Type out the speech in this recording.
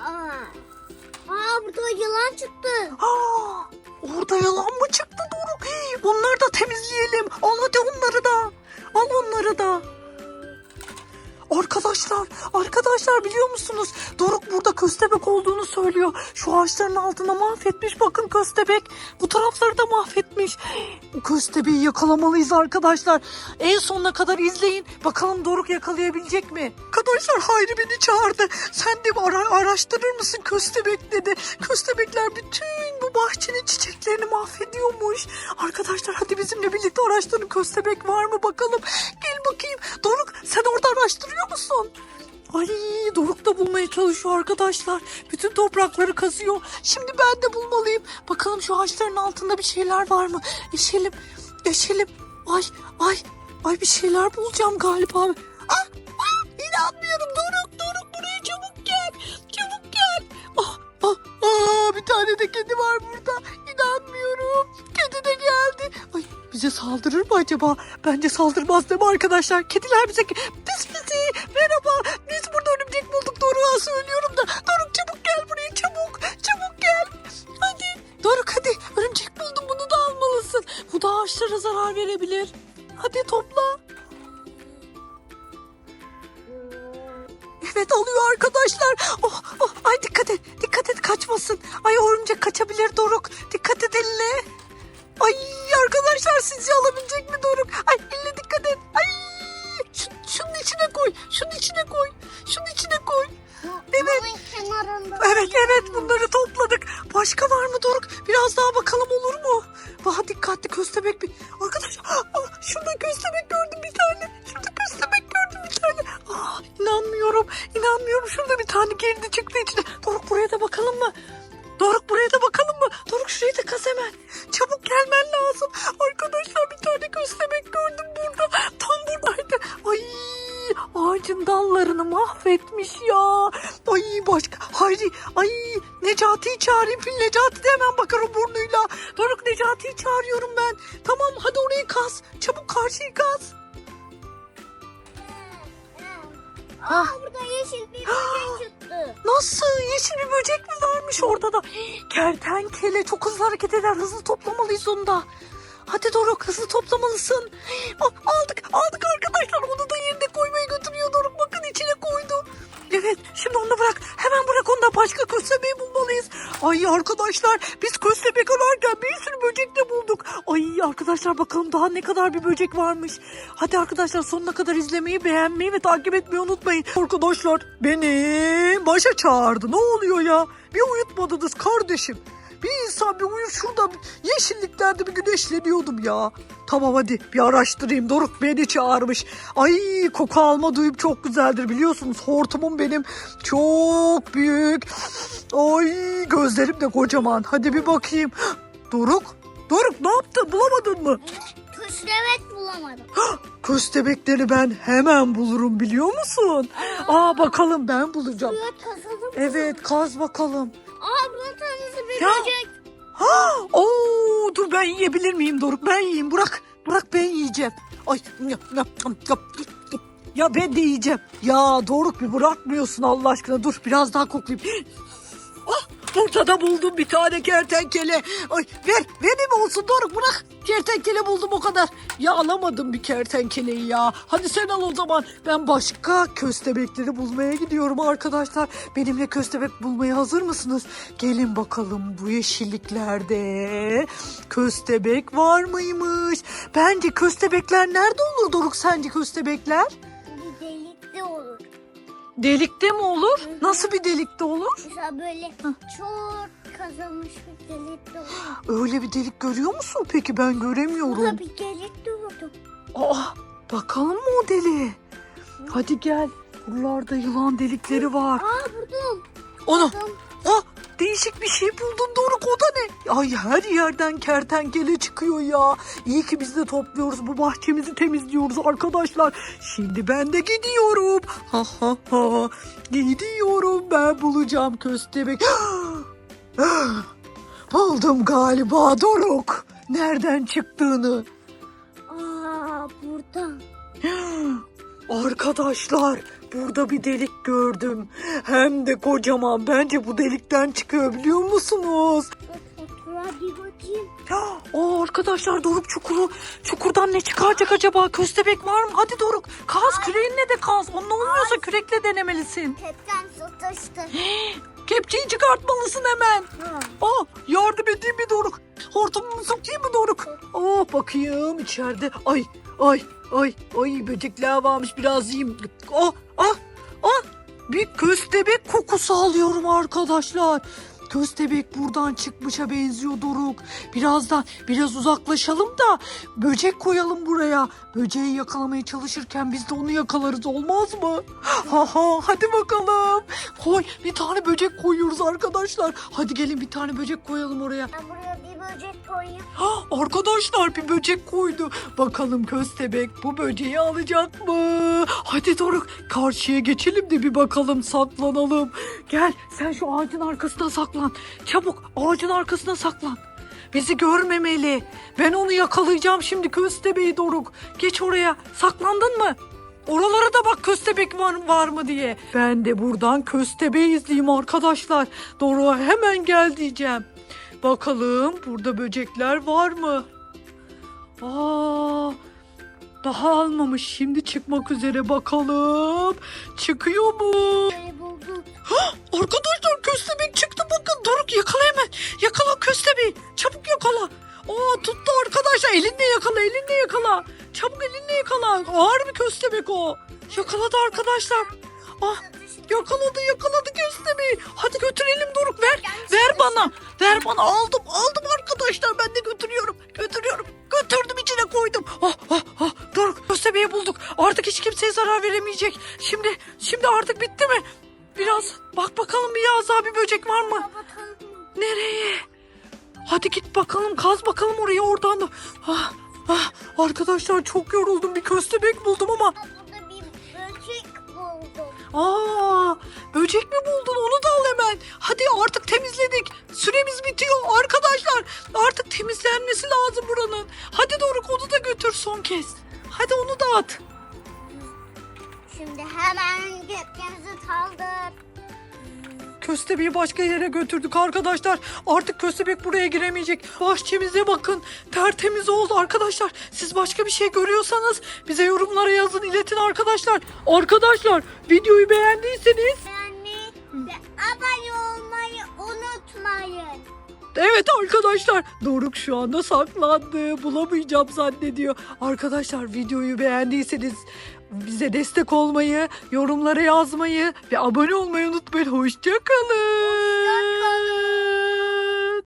Aa, aa burada yılan çıktı. Aa, orada yalan mı çıktı Doruk? Hey, onları da temizleyelim. Al hadi onları da. Al onları da. Arkadaşlar, arkadaşlar biliyor musunuz? Doruk burada köstebek olduğunu söylüyor. Şu ağaçların altına mahvetmiş. Bakın köstebek. Bu tarafları da mahvetmiş. Köstebeği yakalamalıyız arkadaşlar. En sonuna kadar izleyin. Bakalım Doruk yakalayabilecek mi? Arkadaşlar Hayri beni çağırdı. Sen de ara- araştırır mısın köstebek dedi. Köstebekler bütün bu bahçenin çiçeklerini mahvediyormuş. Arkadaşlar hadi bizimle birlikte araştırın. Köstebek var mı bakalım. Gel bakayım. Doruk sen orada araştırıyor musun? Ay Doruk da bulmaya çalışıyor arkadaşlar. Bütün toprakları kazıyor. Şimdi ben de bulmalıyım. Bakalım şu ağaçların altında bir şeyler var mı? Eşelim, eşelim. Ay, ay, ay bir şeyler bulacağım galiba. Ah, ah, inanmıyorum Doruk, Doruk buraya çabuk gel. Çabuk gel. Ah, ah, ah, bir tane de kedi var burada. İnanmıyorum. Kedi de geldi. Ay bize saldırır mı acaba? Bence saldırmaz değil mi arkadaşlar? Kediler bize... söylüyorum da. Doruk çabuk gel buraya çabuk. Çabuk gel. Hadi. Doruk hadi. Örümcek buldum bunu da almalısın. Bu da ağaçlara zarar verebilir. Evet evet bunları topladık. Başka var mı Doruk? Biraz daha bakalım olur mu? Daha dikkatli köstebek bir. Arkadaşlar ah, şurada köstebek gördüm bir tane. Şurada köstebek gördüm bir tane. Ah, inanmıyorum. inanmıyorum. Şurada bir tane girdi çıktı içine. Doruk buraya da bakalım mı? Doruk buraya da bakalım mı? Doruk şurayı da kaz hemen. Çabuk gelmen lazım. Arkadaşlar bir tane köstebek gördüm burada. Tam buradaydı. Ay ağacın dallarını mahvetmiş ya. Ay başka. Hayri. Ay Necati'yi çağırayım. Necati de hemen bakar o burnuyla. Doruk Necati'yi çağırıyorum ben. Tamam hadi orayı kaz. Çabuk karşıyı kaz. Aa burada yeşil bir böcek çıktı. Nasıl? Yeşil bir böcek mi varmış orada da? Kertenkele çok hızlı hareket eder. Hızlı toplamalıyız onu da. Hadi Doruk hızlı toplamalısın. Aldık aldık arkadaşlar. Onu da yerine koymaya götürüyor Doruk. Bakın içine koydu. Evet şimdi onu bırak. Hemen bırak onu da başka köstebeği bulmalıyız. Ay arkadaşlar biz köstebek ararken bir sürü böcek de bulduk. Ay arkadaşlar bakalım daha ne kadar bir böcek varmış. Hadi arkadaşlar sonuna kadar izlemeyi, beğenmeyi ve takip etmeyi unutmayın. Arkadaşlar beni başa çağırdı. Ne oluyor ya? Bir uyutmadınız kardeşim. Bir insan bir uyur şurada bir yeşilliklerde bir güneşleniyordum ya. Tamam hadi bir araştırayım. Doruk beni çağırmış. Ay koku alma duyum çok güzeldir biliyorsunuz. Hortumum benim çok büyük. Ay gözlerim de kocaman. Hadi bir bakayım. Doruk, Doruk ne yaptın bulamadın mı? Köstebek bulamadım. Köstebekleri ben hemen bulurum biliyor musun? Aa bakalım ben bulacağım. Evet kaz bakalım. Aa Ya. böcek. Ha, oo, dur ben yiyebilir miyim Doruk? Ben yiyeyim. Bırak. Bırak ben yiyeceğim. Ay ya, ya, ya, ya ben de yiyeceğim. Ya Doruk bir bırakmıyorsun Allah aşkına. Dur biraz daha koklayayım. Ah, burada da buldum bir tane kertenkele. Ay ver benim olsun Doruk bırak. Kertenkele buldum o kadar. Ya alamadım bir kertenkeleyi ya. Hadi sen al o zaman. Ben başka köstebekleri bulmaya gidiyorum arkadaşlar. Benimle köstebek bulmaya hazır mısınız? Gelin bakalım bu yeşilliklerde köstebek var mıymış? Bence köstebekler nerede olur Doruk sence köstebekler? Bir delikte olur. Delikte mi olur? hı. Nasıl bir delikte olur? Mesela böyle çok kazılmış bir delikte olur. Öyle bir delik görüyor musun peki? Ben göremiyorum. Burada bir delikte oldu. Aa, bakalım mı o deliğe? Hadi gel. Buralarda yılan delikleri var. Aa buldum. Onu. Buldum. Ah, değişik bir şey buldun Doruk o da ne? Ay her yerden kertenkele çıkıyor ya. İyi ki biz de topluyoruz bu bahçemizi temizliyoruz arkadaşlar. Şimdi ben de gidiyorum. Ha ha ha. Gidiyorum ben bulacağım köstebek. Buldum galiba Doruk. Nereden çıktığını. Aa burada. Arkadaşlar burada bir delik gördüm. Hem de kocaman. Bence bu delikten çıkıyor biliyor musunuz? Bakayım. Aa, arkadaşlar Doruk çukuru. Çukurdan ne çıkaracak acaba? Köstebek var mı? Hadi Doruk kaz küreğinle de kaz. Onun olmuyorsa kürekle denemelisin. Tepten sıkıştı. Kepçeyi çıkartmalısın hemen. Aa, yardım edeyim mi Doruk? Hortumumu sokayım mı Doruk? Aa, bakayım içeride. Ay ay ay ay böcekler varmış biraz yiyeyim. Ah ah ah bir köstebek kokusu alıyorum arkadaşlar. Köstebek buradan çıkmışa benziyor Doruk. Birazdan biraz uzaklaşalım da böcek koyalım buraya. Böceği yakalamaya çalışırken biz de onu yakalarız olmaz mı? Ha ha hadi bakalım. Koy bir tane böcek koyuyoruz arkadaşlar. Hadi gelin bir tane böcek koyalım oraya. Ben buraya böcek koyayım. Arkadaşlar bir böcek koydu. Bakalım köstebek bu böceği alacak mı? Hadi Doruk karşıya geçelim de bir bakalım saklanalım. Gel sen şu ağacın arkasına saklan. Çabuk ağacın arkasına saklan. Bizi görmemeli. Ben onu yakalayacağım şimdi köstebeği Doruk. Geç oraya. Saklandın mı? Oralara da bak köstebek var, var mı diye. Ben de buradan köstebeği izleyeyim arkadaşlar. Doruk'a hemen gel diyeceğim. Bakalım burada böcekler var mı? Aa, daha almamış. Şimdi çıkmak üzere bakalım. Çıkıyor mu? Böyle buldum. Arkadaşlar köstebek çıktı bakın. Doruk yakala hemen. Yakala köstebeği. Çabuk yakala. Aa tuttu arkadaşlar. Elinle yakala elinle yakala. Çabuk elinle yakala. Ağır bir köstebek o. Yakaladı arkadaşlar. Ah yakaladı yakaladı köstebeği. Hadi götürelim Doruk ver. Ver bana. Ver bana. Aldım aldım arkadaşlar. Ben de götürüyorum. Götürüyorum. Götürdüm içine koydum. Ah ah ah. Doruk köstebeği bulduk. Artık hiç kimseye zarar veremeyecek. Şimdi şimdi artık bitti mi? Biraz bak bakalım bir yaz daha bir böcek var mı? Nereye? Hadi git bakalım kaz bakalım oraya oradan da. Ah, ah, arkadaşlar çok yoruldum bir köstebek buldum ama. Aa, böcek mi buldun onu da al hemen. Hadi artık temizledik. Süremiz bitiyor arkadaşlar. Artık temizlenmesi lazım buranın. Hadi Doruk onu da götür son kez. Hadi onu da at. Şimdi hemen gökyüzü kaldır. Köstebeği başka yere götürdük arkadaşlar. Artık köstebek buraya giremeyecek. Bahçemize bakın. Tertemiz oldu arkadaşlar. Siz başka bir şey görüyorsanız bize yorumlara yazın iletin arkadaşlar. Arkadaşlar videoyu beğendiyseniz ve abone olmayı unutmayın. Evet arkadaşlar Doruk şu anda saklandı. Bulamayacağım zannediyor. Arkadaşlar videoyu beğendiyseniz bize destek olmayı, yorumlara yazmayı ve abone olmayı unutmayın. Hoşçakalın.